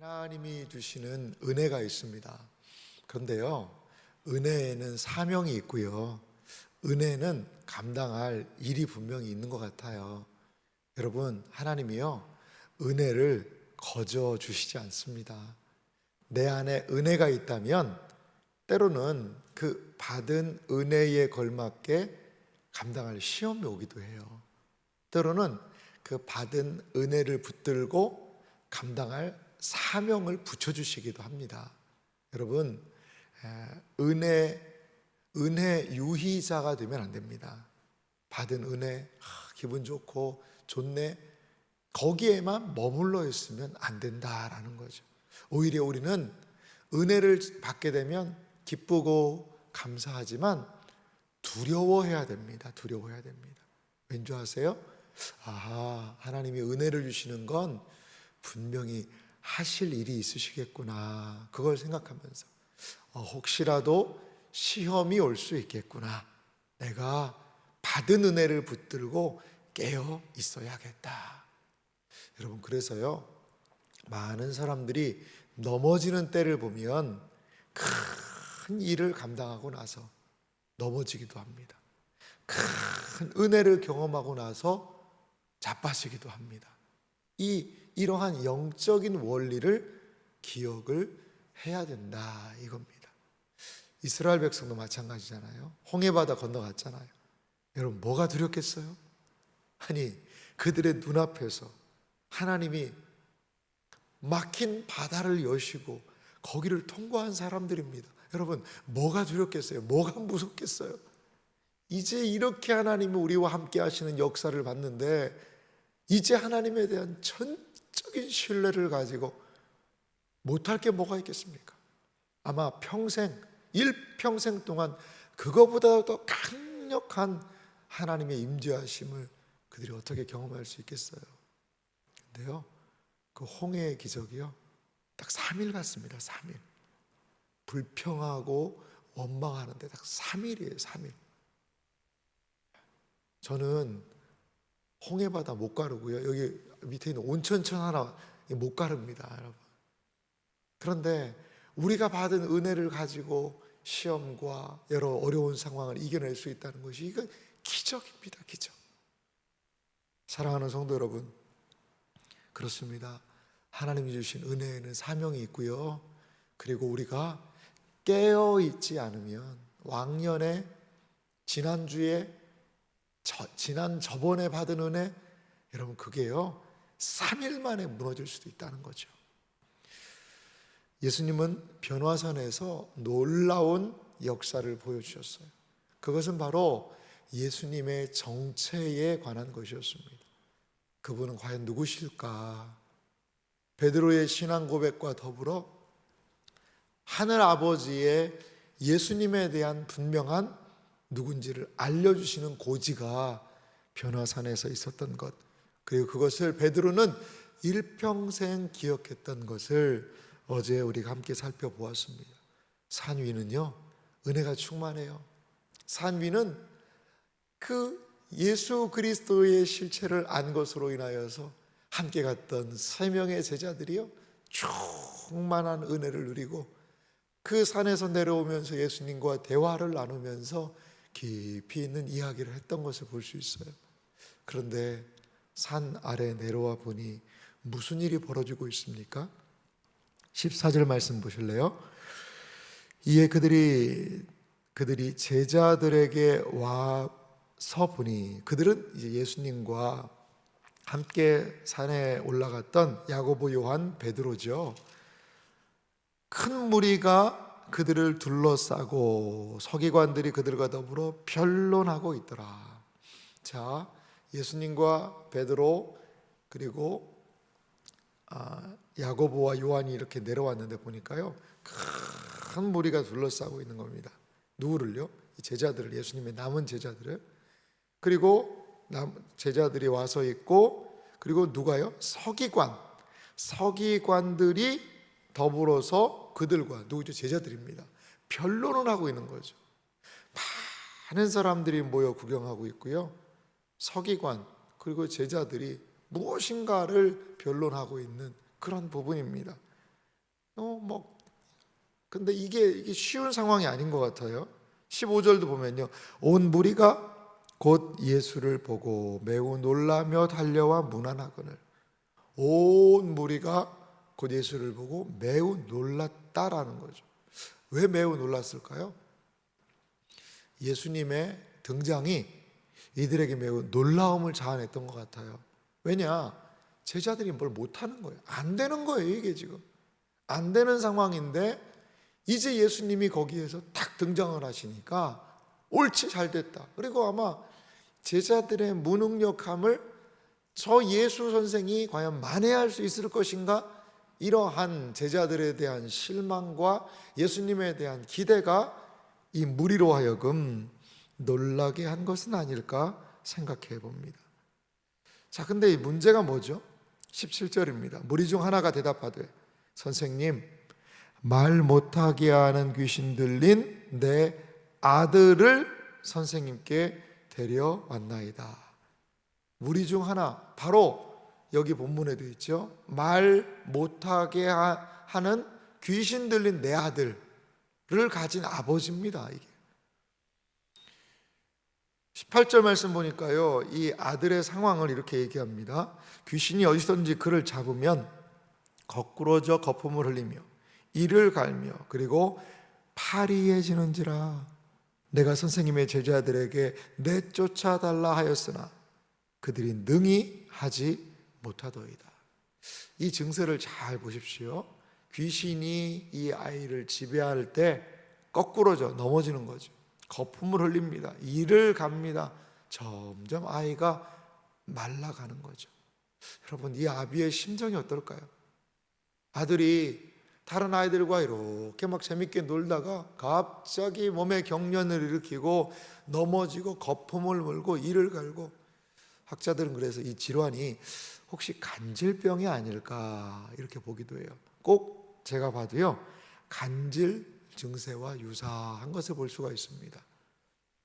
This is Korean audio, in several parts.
하나님이 주시는 은혜가 있습니다. 그런데요, 은혜에는 사명이 있고요. 은혜는 감당할 일이 분명히 있는 것 같아요. 여러분, 하나님이요, 은혜를 거저 주시지 않습니다. 내 안에 은혜가 있다면 때로는 그 받은 은혜에 걸맞게 감당할 시험이 오기도 해요. 때로는 그 받은 은혜를 붙들고 감당할 사명을 붙여주시기도 합니다. 여러분, 에, 은혜, 은혜 유희자가 되면 안 됩니다. 받은 은혜, 아, 기분 좋고 좋네. 거기에만 머물러 있으면 안 된다라는 거죠. 오히려 우리는 은혜를 받게 되면 기쁘고 감사하지만 두려워해야 됩니다. 두려워해야 됩니다. 왠지 아세요? 아, 하나님이 은혜를 주시는 건 분명히 하실 일이 있으시겠구나. 그걸 생각하면서 어, 혹시라도 시험이 올 수 있겠구나. 내가 받은 은혜를 붙들고 깨어 있어야겠다. 여러분 그래서요. 많은 사람들이 넘어지는 때를 보면 큰 일을 감당하고 나서 넘어지기도 합니다. 큰 은혜를 경험하고 나서 자빠지기도 합니다. 이 이러한 영적인 원리를 기억을 해야 된다 이겁니다. 이스라엘 백성도 마찬가지잖아요. 홍해바다 건너갔잖아요. 여러분 뭐가 두렵겠어요? 아니 그들의 눈앞에서 하나님이 막힌 바다를 여시고 거기를 통과한 사람들입니다. 여러분 뭐가 두렵겠어요? 뭐가 무섭겠어요? 이제 이렇게 하나님이 우리와 함께 하시는 역사를 봤는데 이제 하나님에 대한 전적인 신뢰를 가지고 못할 게 뭐가 있겠습니까? 아마 평생 일평생 동안 그거보다 더 강력한 하나님의 임재하심을 그들이 어떻게 경험할 수 있겠어요? 근데요. 그 홍해의 기적이요. 딱 3일 같습니다. 3일. 불평하고 원망하는데 딱 3일이에요. 3일. 저는 홍해바다 못 가르고요. 여기 밑에 있는 온천천 하나 못 가릅니다, 여러분. 그런데 우리가 받은 은혜를 가지고 시험과 여러 어려운 상황을 이겨낼 수 있다는 것이 이건 기적입니다, 기적. 사랑하는 성도 여러분, 그렇습니다. 하나님이 주신 은혜에는 사명이 있고요. 그리고 우리가 깨어 있지 않으면 왕년에 지난주에 저, 지난 저번에 받은 은혜 여러분 그게요 3일 만에 무너질 수도 있다는 거죠. 예수님은 변화산에서 놀라운 역사를 보여주셨어요. 그것은 바로 예수님의 정체에 관한 것이었습니다. 그분은 과연 누구실까? 베드로의 신앙 고백과 더불어 하늘 아버지의 예수님에 대한 분명한 누군지를 알려주시는 고지가 변화산에서 있었던 것 그리고 그것을 베드로는 일평생 기억했던 것을 어제 우리가 함께 살펴보았습니다. 산 위는요 은혜가 충만해요. 산 위는 그 예수 그리스도의 실체를 안 것으로 인하여서 함께 갔던 세 명의 제자들이요 충만한 은혜를 누리고 그 산에서 내려오면서 예수님과 대화를 나누면서 깊이 있는 이야기를 했던 것을 볼 수 있어요. 그런데 산 아래 내려와 보니 무슨 일이 벌어지고 있습니까? 14절 말씀 보실래요? 이에 그들이 그들이 제자들에게 와서 보니 그들은 이제 예수님과 함께 산에 올라갔던 야고보 요한 베드로죠. 큰 무리가 그들을 둘러싸고 서기관들이 그들과 더불어 변론하고 있더라. 자, 예수님과 베드로 그리고 아, 야고보와 요한이 이렇게 내려왔는데 보니까요 큰 무리가 둘러싸고 있는 겁니다. 누구를요? 이 제자들을 예수님의 남은 제자들을 그리고 남, 제자들이 와서 있고 그리고 누가요? 서기관 서기관들이 더불어서 그들과 누구죠? 제자들입니다. 변론을 하고 있는 거죠. 많은 사람들이 모여 구경하고 있고요. 서기관 그리고 제자들이 무엇인가를 변론하고 있는 그런 부분입니다. 어 뭐 근데 이게 이게 쉬운 상황이 아닌 것 같아요. 15절도 보면요. 온 무리가 곧 예수를 보고 매우 놀라며 달려와 문안하거늘 온 무리가 곧 예수를 보고 매우 놀랐다라는 거죠. 왜 매우 놀랐을까요? 예수님의 등장이 이들에게 매우 놀라움을 자아냈던 것 같아요. 왜냐? 제자들이 뭘 못하는 거예요. 안 되는 거예요, 이게 지금. 안 되는 상황인데 이제 예수님이 거기에서 딱 등장을 하시니까 옳지 잘 됐다. 그리고 아마 제자들의 무능력함을 저 예수 선생이 과연 만회할 수 있을 것인가? 이러한 제자들에 대한 실망과 예수님에 대한 기대가 이 무리로 하여금 놀라게 한 것은 아닐까 생각해 봅니다. 자, 근데 이 문제가 뭐죠? 17절입니다. 무리 중 하나가 대답하되 선생님 말 못하게 하는 귀신 들린 내 아들을 선생님께 데려왔나이다. 무리 중 하나 바로 여기 본문에도 있죠. 말 못하게 하- 하는 귀신 들린 내 아들을 가진 아버지입니다. 이게 18절 말씀 보니까요. 이 아들의 상황을 이렇게 얘기합니다. 귀신이 어디서든지 그를 잡으면 거꾸러져 거품을 흘리며 이를 갈며 그리고 파리해지는지라 내가 선생님의 제자들에게 내쫓아 달라 하였으나 그들이 능히 하지 못하더이다. 이 증세를 잘 보십시오. 귀신이 이 아이를 지배할 때 거꾸로져 넘어지는 거죠. 거품을 흘립니다. 이를 갑니다. 점점 아이가 말라가는 거죠. 여러분 이 아비의 심정이 어떨까요? 아들이 다른 아이들과 이렇게 막 재밌게 놀다가 갑자기 몸에 경련을 일으키고 넘어지고 거품을 물고 이를 갈고 학자들은 그래서 이 질환이 혹시 간질병이 아닐까 이렇게 보기도 해요. 꼭 제가 봐도요 간질 증세와 유사한 것을 볼 수가 있습니다.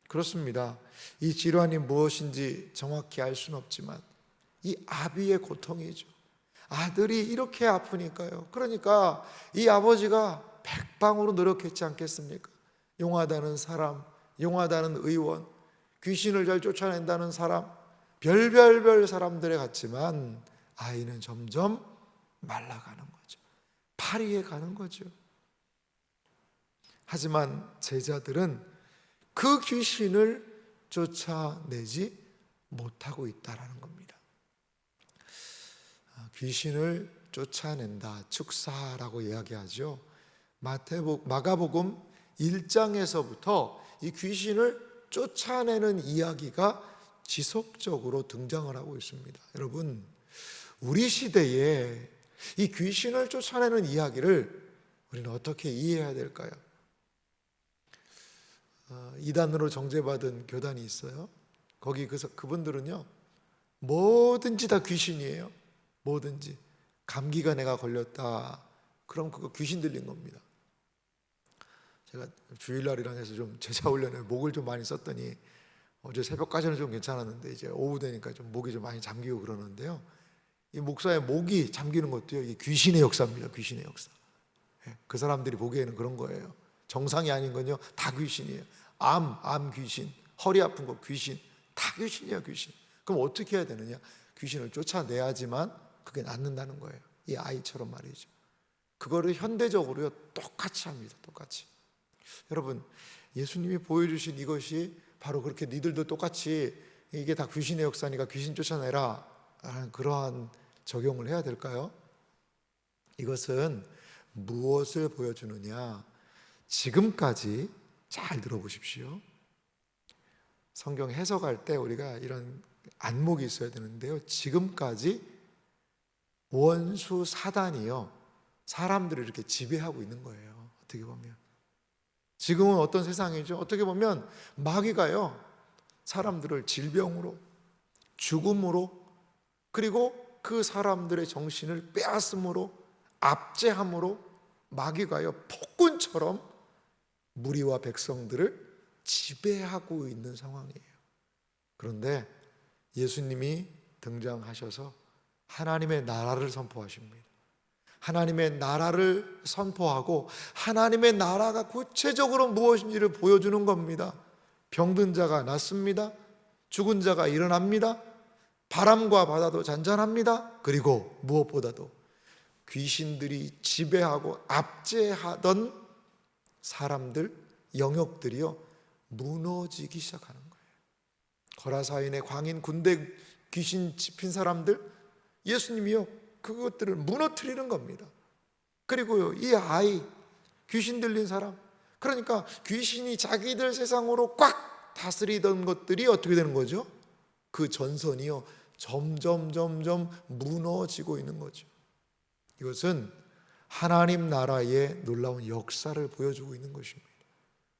그렇습니다. 이 질환이 무엇인지 정확히 알 수는 없지만 이 아비의 고통이죠. 아들이 이렇게 아프니까요. 그러니까 이 아버지가 백방으로 노력했지 않겠습니까? 용하다는 사람, 용하다는 의원, 귀신을 잘 쫓아낸다는 사람, 별별별 사람들에 갔지만 아이는 점점 말라가는 거죠. 파리에 가는 거죠. 하지만 제자들은 그 귀신을 쫓아내지 못하고 있다라는 겁니다. 아, 귀신을 쫓아낸다, 축사라고 이야기하죠. 마태복 마가복음 1장에서부터 이 귀신을 쫓아내는 이야기가 지속적으로 등장을 하고 있습니다. 여러분, 우리 시대에 이 귀신을 쫓아내는 이야기를 우리는 어떻게 이해해야 될까요? 어, 이단으로 정죄받은 교단이 있어요. 거기 그 그분들은요 뭐든지 다 귀신이에요. 뭐든지 감기가 내가 걸렸다. 그럼 그거 귀신 들린 겁니다. 제가 주일날이랑 해서 좀 제자 훈련에 목을 좀 많이 썼더니 어제 새벽까지는 좀 괜찮았는데 이제 오후 되니까 좀 목이 좀 많이 잠기고 그러는데요. 이 목사의 목이 잠기는 것도요. 이 귀신의 역사입니다. 귀신의 역사. 예, 그 사람들이 보기에는 그런 거예요. 정상이 아닌 건요. 다 귀신이에요. 암, 암 귀신, 허리 아픈 거 귀신, 다 귀신이야 귀신. 그럼 어떻게 해야 되느냐? 귀신을 쫓아내야지만 그게 낫는다는 거예요. 이 아이처럼 말이죠. 그거를 현대적으로요 똑같이 합니다. 똑같이. 여러분 예수님이 보여주신 이것이 바로 그렇게 니들도 똑같이 이게 다 귀신의 역사니까 귀신 쫓아내라 라는 그러한 적용을 해야 될까요? 이것은 무엇을 보여주느냐? 지금까지 잘 들어보십시오. 성경 해석할 때 우리가 이런 안목이 있어야 되는데요. 지금까지 원수 사단이요. 사람들을 이렇게 지배하고 있는 거예요. 어떻게 보면. 지금은 어떤 세상이죠? 어떻게 보면 마귀가요. 사람들을 질병으로, 죽음으로, 그리고 그 사람들의 정신을 빼앗음으로, 압제함으로 마귀가요. 폭군처럼 무리와 백성들을 지배하고 있는 상황이에요. 그런데 예수님이 등장하셔서 하나님의 나라를 선포하십니다. 하나님의 나라를 선포하고 하나님의 나라가 구체적으로 무엇인지를 보여주는 겁니다. 병든 자가 낫습니다. 죽은 자가 일어납니다. 바람과 바다도 잔잔합니다. 그리고 무엇보다도 귀신들이 지배하고 압제하던 사람들, 영역들이요, 무너지기 시작하는 거예요. 거라사인의 광인 군대 귀신 집힌 사람들, 예수님이요, 그것들을 무너뜨리는 겁니다. 그리고요, 이 아이, 귀신 들린 사람, 그러니까 귀신이 자기들 세상으로 꽉 다스리던 것들이 어떻게 되는 거죠? 그 전선이요, 점점, 점점 무너지고 있는 거죠. 이것은 하나님 나라의 놀라운 역사를 보여주고 있는 것입니다.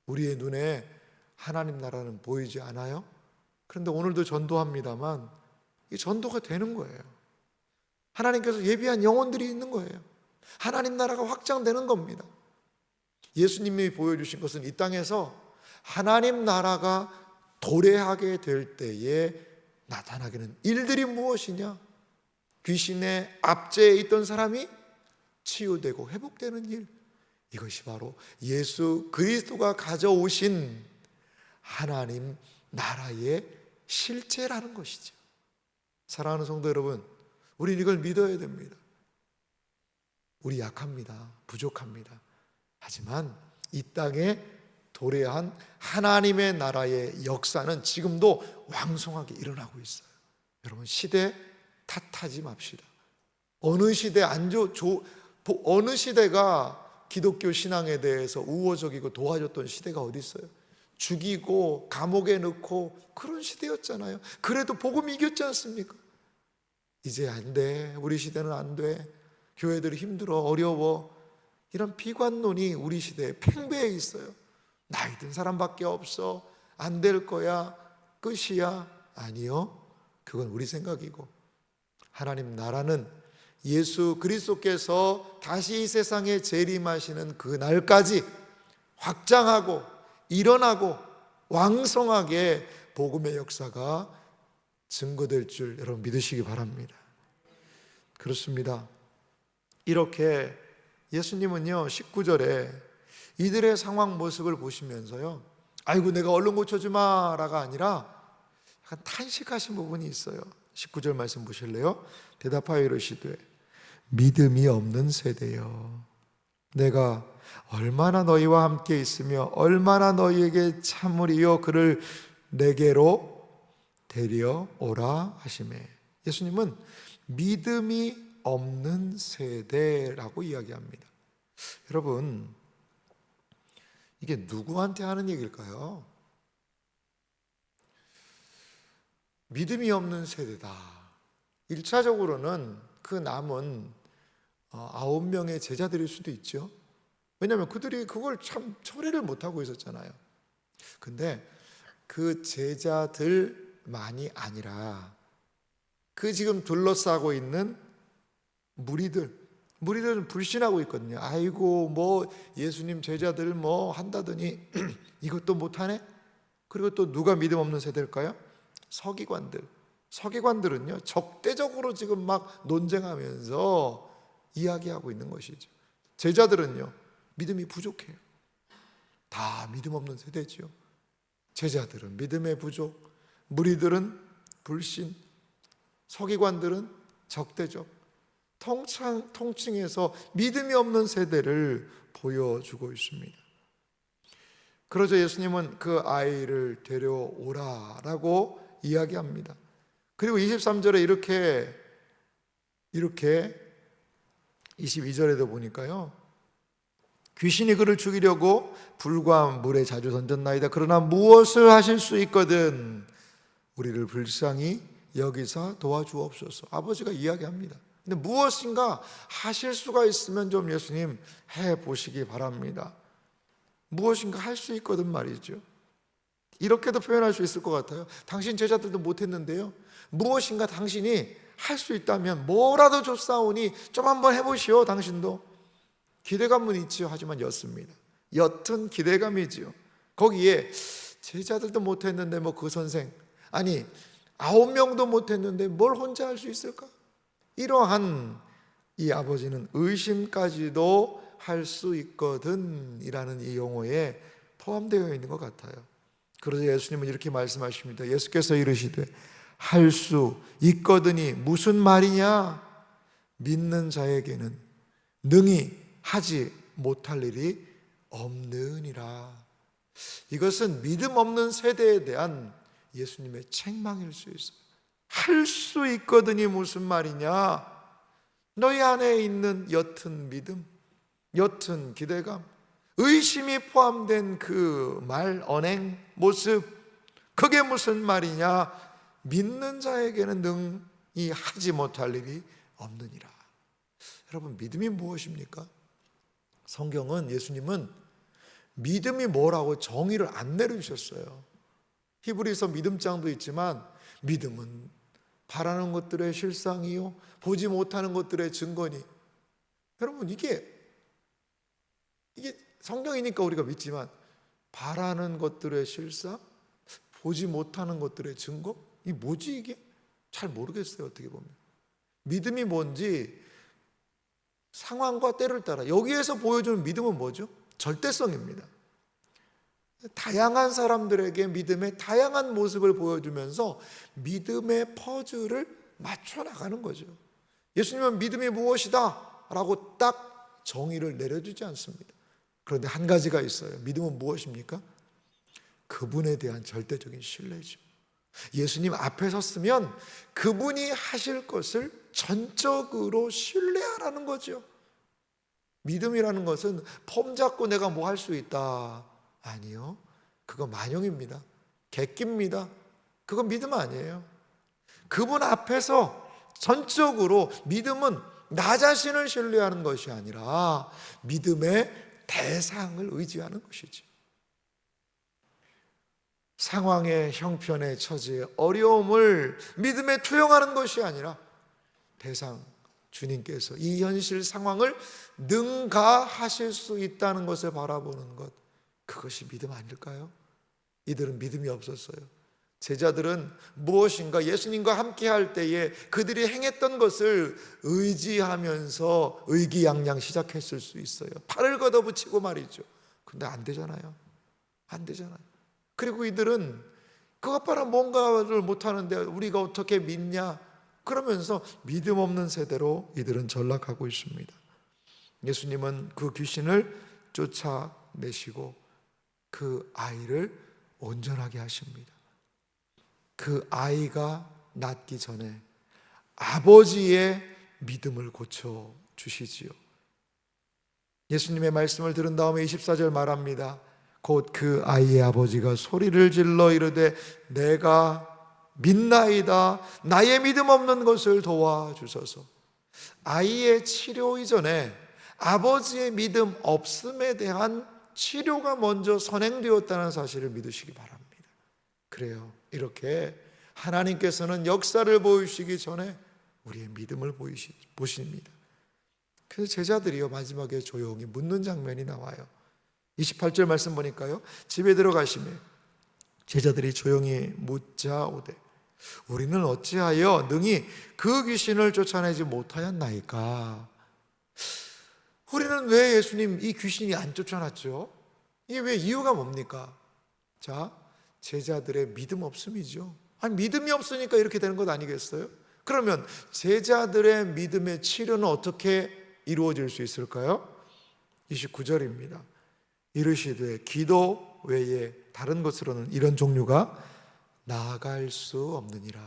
우리의 눈에 하나님 나라는 보이지 않아요? 그런데 오늘도 전도합니다만 이 전도가 되는 거예요. 하나님께서 예비한 영혼들이 있는 거예요. 하나님 나라가 확장되는 겁니다. 예수님이 보여주신 것은 이 땅에서 하나님 나라가 도래하게 될 때에 나타나게 는 일들이 무엇이냐? 귀신의 압제에 있던 사람이 치유되고 회복되는 일. 이것이 바로 예수 그리스도가 가져오신 하나님 나라의 실제라는 것이죠. 사랑하는 성도 여러분, 우리는 이걸 믿어야 됩니다. 우리 약합니다. 부족합니다. 하지만 이 땅에 도래한 하나님의 나라의 역사는 지금도 왕성하게 일어나고 있어요. 여러분 시대 탓하지 맙시다. 어느 시대 안 좋, 조, 어느 시대가 기독교 신앙에 대해서 우호적이고 도와줬던 시대가 어디 있어요? 죽이고 감옥에 넣고 그런 시대였잖아요. 그래도 복음 이겼지 않습니까? 이제 안 돼. 우리 시대는 안 돼. 교회들이 힘들어 어려워. 이런 비관론이 우리 시대에 팽배해 있어요. 나이 든 사람밖에 없어. 안 될 거야. 끝이야. 아니요. 그건 우리 생각이고 하나님 나라는 예수 그리스도께서 다시 이 세상에 재림하시는 그 날까지 확장하고 일어나고 왕성하게 복음의 역사가 증거될 줄 여러분 믿으시기 바랍니다. 그렇습니다. 이렇게 예수님은요, 19절에 이들의 상황 모습을 보시면서요, 아이고, 내가 얼른 고쳐주마라가 아니라 약간 탄식하신 부분이 있어요. 19절 말씀 보실래요? 대답하여 이르시되, 믿음이 없는 세대여. 내가 얼마나 너희와 함께 있으며 얼마나 너희에게 참으리요 그를 내게로 데려오라 하심에 예수님은 믿음이 없는 세대라고 이야기합니다. 여러분 이게 누구한테 하는 얘기일까요? 믿음이 없는 세대다. 1차적으로는 그 남은 어, 아홉 명의 제자들일 수도 있죠. 왜냐하면 그들이 그걸 참 처리를 못하고 있었잖아요. 근데 그 제자들만이 아니라 그 지금 둘러싸고 있는 무리들, 무리들은 불신하고 있거든요. 아이고, 뭐 예수님 제자들 뭐 한다더니 이것도 못하네? 그리고 또 누가 믿음 없는 세대일까요? 서기관들. 서기관들은요, 적대적으로 지금 막 논쟁하면서 이야기하고 있는 것이죠. 제자들은요, 믿음이 부족해요. 다 믿음 없는 세대지요. 제자들은 믿음의 부족, 무리들은 불신, 서기관들은 적대적, 통창, 통칭해서 믿음이 없는 세대를 보여주고 있습니다. 그러자 예수님은 그 아이를 데려오라라고 이야기합니다. 그리고 23절에 이렇게 이렇게 22절에도 보니까요. 귀신이 그를 죽이려고 불과 물에 자주 던졌나이다. 그러나 무엇을 하실 수 있거든 우리를 불쌍히 여기서 도와주옵소서. 아버지가 이야기합니다. 근데 무엇인가 하실 수가 있으면 좀 예수님 해 보시기 바랍니다. 무엇인가 할 수 있거든 말이죠. 이렇게도 표현할 수 있을 것 같아요. 당신 제자들도 못했는데요. 무엇인가 당신이 할 수 있다면 뭐라도 줬사오니 좀 한번 해보시오. 당신도 기대감은 있지요. 하지만 였습니다. 옅은 기대감이지요. 거기에 제자들도 못했는데 뭐 그 선생 아니 아홉 명도 못했는데 뭘 혼자 할 수 있을까? 이러한 이 아버지는 의심까지도 할 수 있거든이라는 이 용어에 포함되어 있는 것 같아요. 그래서 예수님은 이렇게 말씀하십니다. 예수께서 이르시되 할 수 있거든이 무슨 말이냐? 믿는 자에게는 능히 하지 못할 일이 없느니라. 이것은 믿음 없는 세대에 대한 예수님의 책망일 수 있어요. 할 수 있거든이 무슨 말이냐? 너희 안에 있는 옅은 믿음, 옅은 기대감, 의심이 포함된 그 말, 언행, 모습, 그게 무슨 말이냐? 믿는 자에게는 능히 하지 못할 일이 없느니라. 여러분, 믿음이 무엇입니까? 성경은 예수님은 믿음이 뭐라고 정의를 안 내려주셨어요. 히브리서 믿음장도 있지만 믿음은 바라는 것들의 실상이요 보지 못하는 것들의 증거니. 여러분 이게 이게 성경이니까 우리가 믿지만 바라는 것들의 실상, 보지 못하는 것들의 증거? 이 뭐지 이게? 잘 모르겠어요 어떻게 보면. 믿음이 뭔지 상황과 때를 따라 여기에서 보여주는 믿음은 뭐죠? 절대성입니다. 다양한 사람들에게 믿음의 다양한 모습을 보여주면서 믿음의 퍼즐을 맞춰 나가는 거죠. 예수님은 믿음이 무엇이다 라고 딱 정의를 내려주지 않습니다. 그런데 한 가지가 있어요. 믿음은 무엇입니까? 그분에 대한 절대적인 신뢰죠. 예수님 앞에 섰으면 그분이 하실 것을 전적으로 신뢰하라는 거죠. 믿음이라는 것은 폼 잡고 내가 뭐 할 수 있다. 아니요. 그거 만용입니다. 객기입니다. 그건 믿음 아니에요. 그분 앞에서 전적으로 믿음은 나 자신을 신뢰하는 것이 아니라 믿음의 대상을 의지하는 것이지. 상황의 형편의 처지의 어려움을 믿음에 투영하는 것이 아니라 대상 주님께서 이 현실 상황을 능가하실 수 있다는 것을 바라보는 것 그것이 믿음 아닐까요? 이들은 믿음이 없었어요. 제자들은 무엇인가 예수님과 함께 할 때에 그들이 행했던 것을 의지하면서 의기양양 시작했을 수 있어요. 팔을 걷어붙이고 말이죠. 근데 안 되잖아요. 안 되잖아요. 그리고 이들은 그것 봐라 뭔가를 못하는데 우리가 어떻게 믿냐? 그러면서 믿음 없는 세대로 이들은 전락하고 있습니다. 예수님은 그 귀신을 쫓아내시고 그 아이를 온전하게 하십니다. 그 아이가 낫기 전에 아버지의 믿음을 고쳐 주시지요. 예수님의 말씀을 들은 다음에 24절 말합니다. 곧 그 아이의 아버지가 소리를 질러 이르되 내가 믿나이다. 나의 믿음 없는 것을 도와주소서. 아이의 치료 이전에 아버지의 믿음 없음에 대한 치료가 먼저 선행되었다는 사실을 믿으시기 바랍니다. 그래요. 이렇게 하나님께서는 역사를 보이시기 전에 우리의 믿음을 보이시, 보십니다. 그래서 제자들이요, 마지막에 조용히 묻는 장면이 나와요. 28절 말씀 보니까요, 집에 들어가시면 제자들이 조용히 묻자 오되, 우리는 어찌하여 능히 그 귀신을 쫓아내지 못하였나이까? 우리는 왜 예수님 이 귀신이 안 쫓아났죠? 이게 왜 이유가 뭡니까? 자, 제자들의 믿음 없음이죠. 아니, 믿음이 없으니까 이렇게 되는 것 아니겠어요? 그러면 제자들의 믿음의 치료는 어떻게 이루어질 수 있을까요? 29절입니다. 이르시되 기도 외에 다른 것으로는 이런 종류가 나아갈 수 없느니라.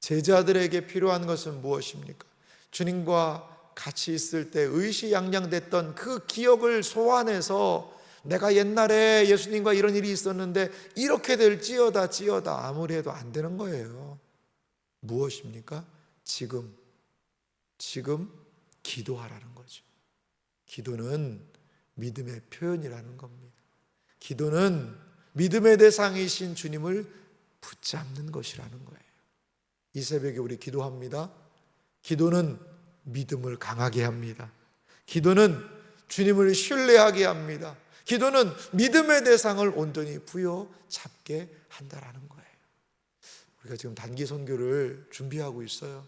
제자들에게 필요한 것은 무엇입니까? 주님과 같이 있을 때 의시양양됐던 그 기억을 소환해서 내가 옛날에 예수님과 이런 일이 있었는데 이렇게 될지어다 찌어다 아무리 해도 안 되는 거예요. 무엇입니까? 지금 지금 기도하라는 거죠. 기도는 믿음의 표현이라는 겁니다. 기도는 믿음의 대상이신 주님을 붙잡는 것이라는 거예요. 이 새벽에 우리 기도합니다. 기도는 믿음을 강하게 합니다. 기도는 주님을 신뢰하게 합니다. 기도는 믿음의 대상을 온전히 부여잡게 한다라는 거예요. 우리가 지금 단기 선교를 준비하고 있어요.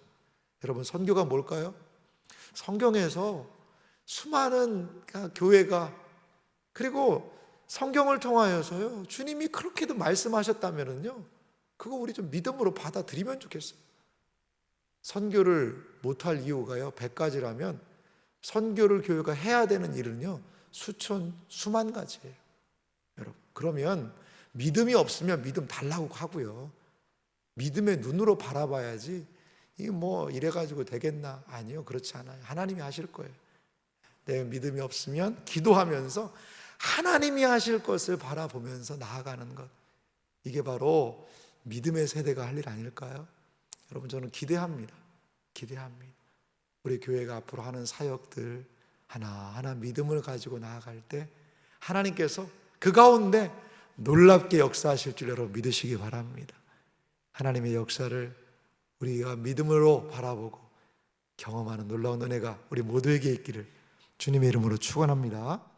여러분 선교가 뭘까요? 성경에서 수많은 교회가 그리고 성경을 통하여서요 주님이 그렇게도 말씀하셨다면은요 그거 우리 좀 믿음으로 받아들이면 좋겠어요. 선교를 못할 이유가요 100가지라면 선교를 교회가 해야 되는 일은요 수천 수만 가지예요. 여러분 그러면 믿음이 없으면 믿음 달라고 하고요 믿음의 눈으로 바라봐야지 이 뭐 이래 가지고 되겠나 아니요 그렇지 않아요 하나님이 하실 거예요. 내 믿음이 없으면 기도하면서 하나님이 하실 것을 바라보면서 나아가는 것 이게 바로 믿음의 세대가 할 일 아닐까요? 여러분 저는 기대합니다. 기대합니다. 우리 교회가 앞으로 하는 사역들 하나하나 믿음을 가지고 나아갈 때 하나님께서 그 가운데 놀랍게 역사하실 줄 여러분 믿으시기 바랍니다. 하나님의 역사를 우리가 믿음으로 바라보고 경험하는 놀라운 은혜가 우리 모두에게 있기를 주님의 이름으로 축원합니다.